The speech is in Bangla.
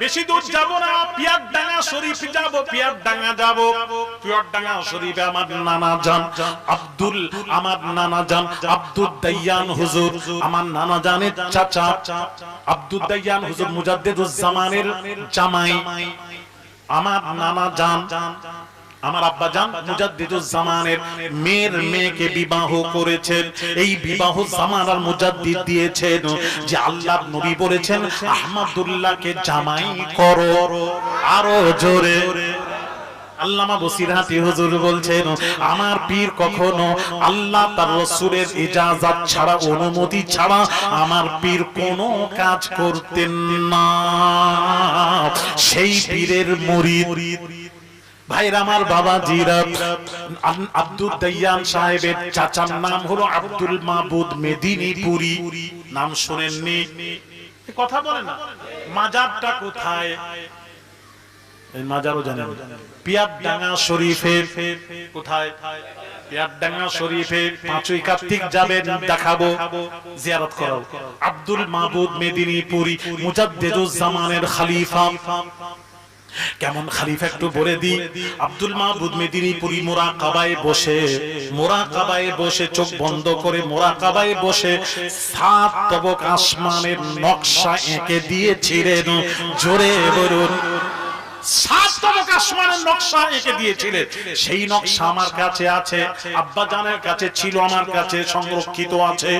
বেশি দূর যাব না, পিয়ার ডাঙ্গা শরীফ যাব, পিয়ার ডাঙ্গা যাব। পিয়ার ডাঙ্গা শরীফে আমার নানা জান। আব্দুল আমার নানা জান। আব্দুল দাইয়ান হুজুর আমার নানা জানের চাচা। আব্দুল দাইয়ান হুজুর মুজাদ্দিদুজ জামানের জামাই। আমার নানা জান। আমার আব্বা জান মুজাদ্দিদুজ জামানের মেয়ের মেয়েকে বিবাহ করেছেন। এই বিবাহ জামানার মুজাদ্দিদ দিয়েছেন যে আল্লাহর নবী বলেছেন, আহমদুল্লাহকে জামাই করো। আরও জোরে। আল্লামা বসিরহাটি হুজুর বলছেন, আমার পীর কখনো আল্লাহ তার রসুলের ইজাজত ছাড়া, অনুমতি ছাড়া আমার পীর কোনো কাজ করতেন না। সেই পীরের মুরিদ ভাইরা আমার বাবা জিরা আব্দুল দাইয়ান সাহেবের চাচার নাম হলো আব্দুল মাহবুদ মেদিনীপুরি। নাম শোনেননি? কথা বলে না। মাজারটা কোথায়? মাজারও জানেন। পিয়ারডাঙ্গা শরীফে কোথায়? পিয়ারডাঙ্গা শরীফে পাঁচই কার্তিক যাবেন, দেখাবো। জিয়ারত করো। আব্দুল মাহবুদ মেদিনীপুরি মুজাদ্দিদুজ জামানের খলিফা। কেমন খালিফা একটু বলে দি আব্দুল মাহবুদ মেদিনীপুরি মোরা কাবায় বসে মোরা কাবায় বসে চোখ বন্ধ করে মোরা কাবায় বসে সাত তবক আসমানের নকশা এঁকে দিয়ে দিয়েছিলেন। জোরে বলুন। সাত তবক আসমানের নকশা এঁকে দিয়েছিলেন। সেই নকশা আমার কাছে আছে। আব্বা জানের কাছে ছিল আমার কাছে সংরক্ষিত আছে।